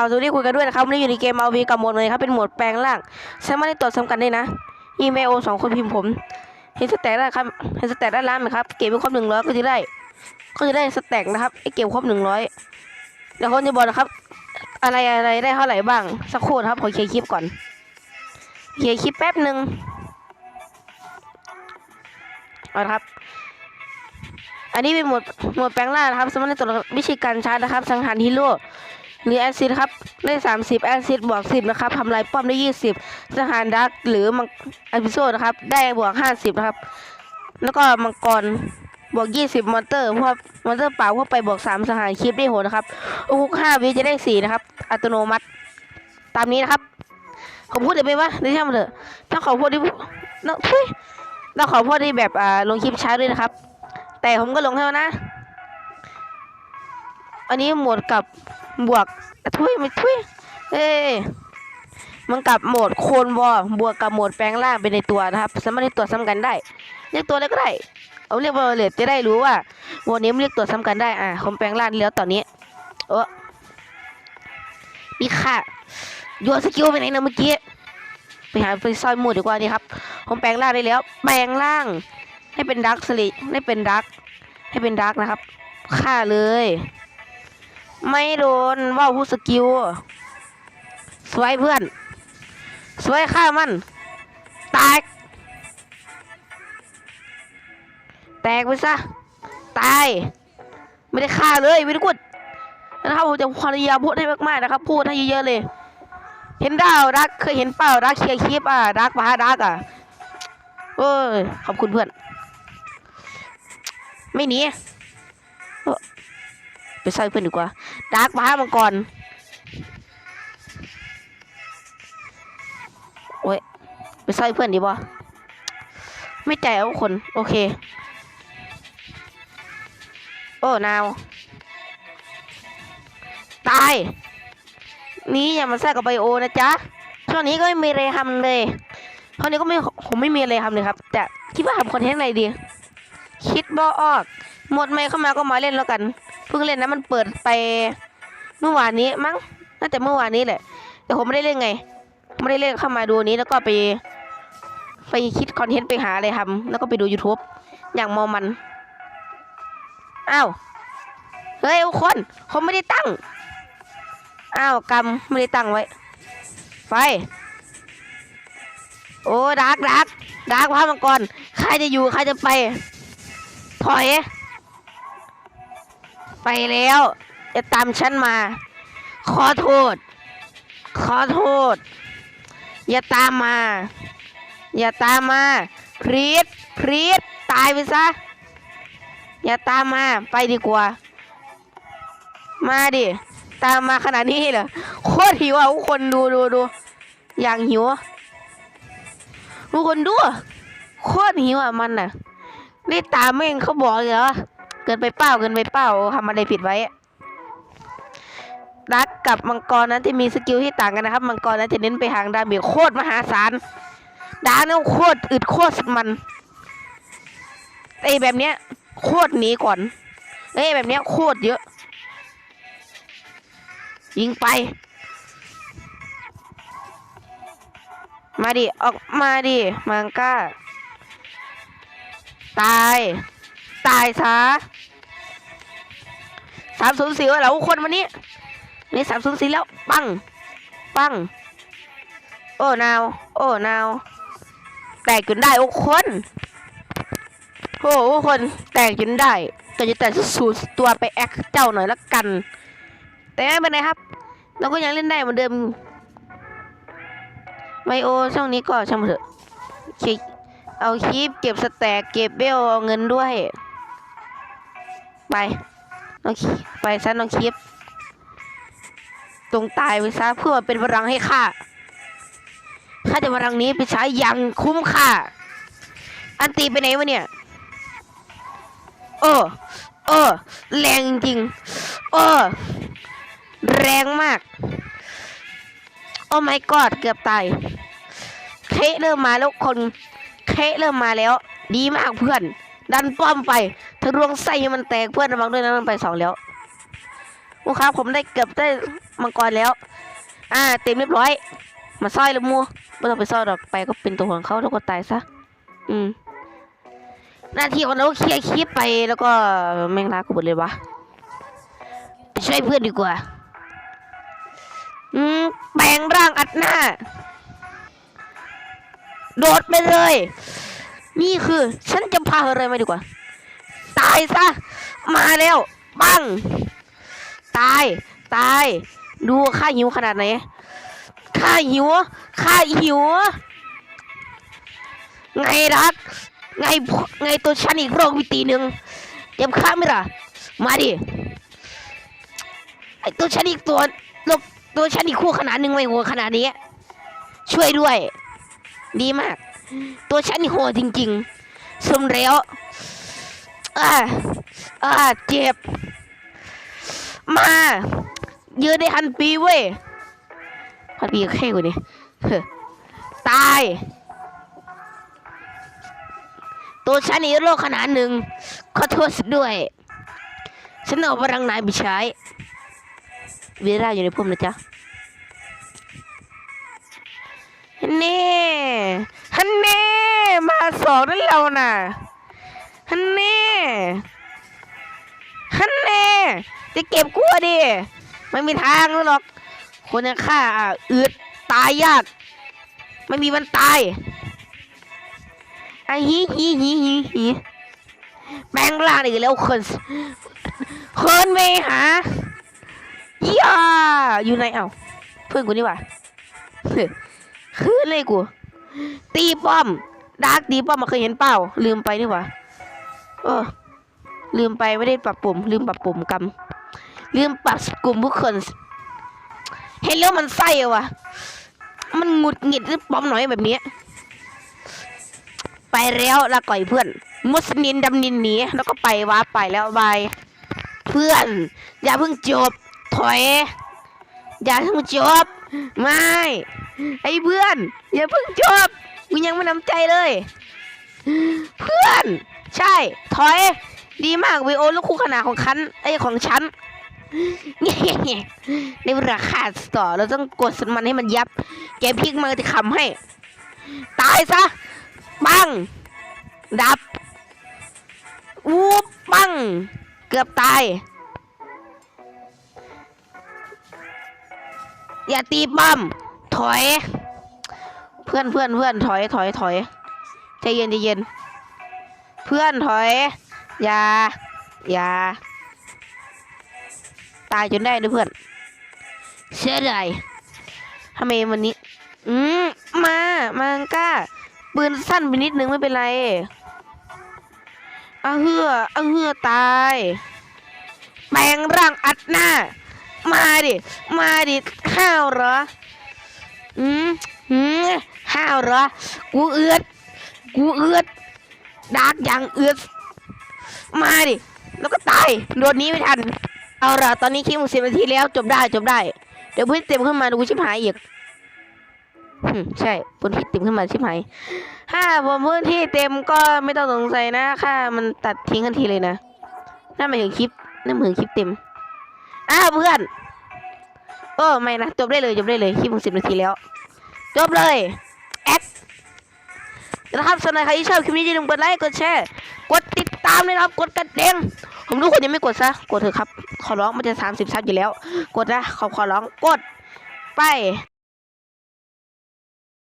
าวสวัสดีคุยกันด้วยนะครับวันนี้อยู่ในเกมเอาวีกับโหมดเลยครับเป็นโหมดแปลงร่างสามารถได้ตรวจซ้ำกันได้นะอีเมลสองคนพิมพ์ผมเห็นสแต็กได้ครับเห็นสแต็กด้านล่างไหมครับเก็บไปครบหนึ่งร้อยก็จะได้ ก็จะได้สแต็กนะครับไอเก็บครบหนึ่งร้อยเดี๋ยวคนจะบอกนะครับ อะไรอะไรได้เท่าไหร่บ้างสักครู่นะครับขอเคลียร์คลิปก่อนเคลียร์คลิปแป๊บหนึ่งเอาละครับอันนี้เป็นหมวดหมวดแปลงร่างนะครับสามารถตรวจวิธีการชาร์จนะครับสังหารฮีโร่ หรือแอซิดครับได้สามสิบแอซิดบวกสิบนะครับทำลายป้อมได้ยี่สิบสังหารดักหรือมังอพิโซดนะครับ ได้บวกห้าสิบนะครับ แล้วก็มังกรบวกยี่สิบมอนเตอร์พวกมอนเตอร์เปล่าพวกไปบวกสามสังหารคลิปได้โหนะครับโอ้โหห้าวิจะได้สี่นะครับ อัตโนมัติ ตามนี้นะครับ ผมพูดได้ไหมวะเดี๋ยวช่างมันเถอะถ้าขอพูดที่น้องทุยเราขอพูดที่แบบอ่าลงคลิปช้าด้วยนะครับ แต่ผมก็ลงให้นะ อันนี้โหมดกับบวกทุยไม่ทุยเอ้มันกับโหมดโคนวอบวกกับโหมดแปลงร่างไปในตัวนะครับสามารถเรียกตัวซ้ำกันได้ เรียกตัวอะไรก็ได้ เอาเรียกว่าเลตจะได้รู้ว่าโหมดนี้มันเรียกตัวซ้ำกันได้อะผมแปลงร่างแล้วตอนนี้เออมีค่ะโยนสกิลไปไหนนะเมื่อกี้ไปหาไปซอยหมูดีกว่านี่ครับผมแปลงร่างได้แล้ว แปลงร่าง ให้เป็นดักสลิให้เป็นดักให้เป็นดักนะครับฆ่าเลย ไม่โดนว่าวผู้สกิลสวยเพื่อน สวยฆ่ามัน แตก แตกไปซะ ตาย ไม่ได้ฆ่าเลยไม่ได้กดนะครับผมจะพยายามพูดให้มากๆนะครับ พูดให้เยอะๆเลย เห็นดาวรักเคยเห็นเปล่ารักเคียร์คลิปอะรักปะฮะรักอะเอ้ยขอบคุณเพื่อน ไม่หนี ไปใส่เพื่อนดีกว่าดาร์กมามังกรโอ้ยไปใส่เพื่อนดีบ่ไม่ใจเอาคน โอเค โอ้นาว ตาย นี่อย่ามาแทรกกับไบโอนะจ๊ะ ช่วงนี้ก็ไม่มีอะไรทำเลยช่วงนี้ก็ไม่ผมไม่มีอะไรทำเลยครับ แต่คิดว่าทำคอนเทนต์อะไรดี คิดบ่ออก หมดไม่เข้ามาก็มาเล่นแล้วกัน เพิ่งเล่นนะมันเปิดไปเมื่อวานนี้มั้งน่าจะเมื่อวานนี้แหละ แต่ผมไม่ได้เล่นไง ไม่ได้เล่นเข้ามาดูนี้แล้วก็ไป ไปคิดคอนเทนต์ไปหาอะไรทำแล้วก็ไปดู YouTube อย่างมอมันอ้าวเฮ้ยทุกคนผมไม่ได้ตั้งอ้าวกำไม่ได้ตั้งไว้ไปโอ้ดักดักดักพามังกรใครจะอยู่ใครจะไปถอย ไปแล้ว จะตามฉันมา ขอโทษ ขอโทษ อย่าตามมา อย่าตามมาพรีดพรีดตายไปซะ อย่าตามมา ไปดีกว่า มาดิ ตามมาขนาดนี้เหรอ โคตรหิวอะทุกคนดูดูดู อย่างหิว ทุกคนดู โคตรหิวอะมันน่ะ นี่ตามแม่งเขาบอกเลยเหรอ กินไปเป้าเกินไปเป้าทำอะไรผิดไว้ดักกับมังกรนั้นจะมีสกิลที่ต่างกันนะครับ มังกรนั้นจะเน้นไปทางดาเมจโคตรมหาศาลดาเนี่ยโคตรอึดโคตรสุดมันไอ้แบบเนี้ยโคตรหนีก่อนเอ้แบบเนี้ยโคตรเยอะ ยิงไป มาดิ ออกมาดิ มังก้า ตาย ตายซะสามศูนย์สี่แล้วคนวันนี้นี่สามศูนย์สี่แล้ว ปัง ปัง โอ้นาว โอ้นาวแตกจนได้โอ้คนโอ้โหคนแตกจนได้ก็จะแต่สูตรตัวไปแอคเจ้าหน่อยละกัน แต่ไม่เป็นไรครับ เราก็ยังเล่นได้เหมือนเดิมไมโอช่องนี้ก็ช่างมันเถอะเอาคลิปเก็บสแต็กเก็บเบลเอาเงินด้วย ไปน้องไปซะน้องคลิปตรงตายไปซะเพื่อเป็นพลังให้ข้าข้าจะพลังนี้ไปใช้อย่างคุ้มค่า อันตีไปไหนวะเนี่ยเออเออแรงจริงเออแรงมาก โอ้ my god เกือบตายเคเริ่มมาแล้วคนเคเริ่มมาแล้ว ดีมากเพื่อน ดันป้อมไปทะลวงไส้ให้มันแตกเพื่อนระวังด้วยนะมันไปสองแล้วโอ้ลูกค้าผมได้เกือบได้มังกรแล้ว อ่า เต็มเรียบร้อย มาซ่อยล้วมูไม่ต้องไปซ่อยดอกไปก็เป็นตัวของเขาแล้วก็ตายซะ อืม หน้าที่ของเราเคลียร์คลิปไปแล้วก็แม่งลากูหมดเลยวะไปช่วยเพื่อนดีกว่า อืม แปลงร่างอัดหน้า โดดไปเลย นี่คือ ฉันจะพาเธอเลยมาดีกว่า ตายซะ มาแล้ว ปัง ตาย ตาย ดูข้าหิวขนาดไหน ข้าหิว ข้าหิว ไงรัก ไง ไงตัวฉันอีกโรควิตีหนึ่งเจ็บข้าไหมล่ะ มาดิ ไอตัวฉันอีกตัวโรคตัวฉันอีกคู่ขนาดหนึ่งไม่โหดขนาดนี้ ช่วยด้วย ดีมาก ตัวฉันนี่โหดจริงๆสมแล้วอ่าอ่าเจ็บ มาเยืนได้พันปีเว้ยพันปีแค่กว่านี้เฮ้อตาย ตัวฉันนี่โลกขนาดหนึ่งขอโทษด้วย ฉันเอาพลังนายไปใช้ เวลาอยู่ในพุ่มนะจ๊ะนเน่ ฮันเน่มาสองนั่นเราน่ะฮันเน่ฮันเน่จะเก็บกลัวดิไม่มีทางหรอก คนอย่างข้าอะอืดตายยาก ไม่มีวันตายไอ้ฮีฮีฮีฮีฮีแบงล่างอีกแล้วคนคนไปหาย่าอยู่ไหนเอ้าเพื่อนกูนี่ว่าเฮ้ยคืนเลยกู ตีป้อม ดาร์กตีป้อมมาเคยเห็นเปล่า ลืมไปนี่หว่าเออ ลืมไปไม่ได้ปรับปุ่ม ลืมปรับปุ่มกำลืมปรับกลุ่มผู้คนเห็นแล้วมันไส้อะวะมันหงุดหงิดหรือป้อมหน่อยแบบนี้ ไปแล้วละก่อยเพื่อน มุสลินดำนินหนีแล้วก็ไปว้าไปแล้วบายเพื่อน อย่าเพิ่งจบ ถอย อย่าเพิ่งจบ ไม่ ไอ้เพื่อน อย่าเพิ่งจบกูยังไม่น้ำใจเลย เพื่อน ใช่ ถอย ดีมากวีโอลูกคู่ขนาดของคันไอ้ของฉันในเวลาขาดต่อเราต้องกดสมันให้มันยับ แกพิกมาจะขำให้ ตายซะ ปัง ดับ วูบปัง เกือบตาย อย่าตีป้อม ถอย เพื่อนเพื่อนเพื่อนถอยถอยถอยใจเย็นใจเย็น เพื่อนถอย อย่า อย่า ตายจนได้ด้วยเพื่อนเสียดายทำไมวันนี้ อืมมา มังก้า ปืนสั้นไปนิดนึงไม่เป็นไรเอาเฮือเอาเฮือตาย แปลงร่างอัดหน้า มาดิ มาดิห้าวเหรอ อืมหืมห้าวเหรอ กูเอือด กูเอือดดาร์กยังเอือด มาดิ แล้วก็ตาย โดนนี้ไม่ทัน เอาละตอนนี้คลิปมึงสิบนาทีแล้วจบได้จบได้ เดี๋ยวเพื่อนเต็มขึ้นมาดูชิบหายอีกใช่พื้นที่เต็มขึ้นมาชิบหายถ้าผมพื้นที่เต็มก็ไม่ต้องสงสัยนะค่ามันตัดทิ้งทันทีเลยนะนั่นหมายถึงคลิปนั่นหมายถึงคลิปเต็ม อ้าวเพื่อน เออไม่นะจบได้เลยจบได้เลยคลิปมึงสิบนาทีแล้วจบเลยแอดนะครับสำหรับใครที่ชอบคลิปนี้อย่าลืมกดไลค์กดแชร์กดติดตามเลยนะครับกดกระดิ่งผมรู้คนยังไม่กดซะกดเถอะครับ ขอร้องมันจะสามสิบซับอยู่แล้ว กดนะขอขอร้องกดไป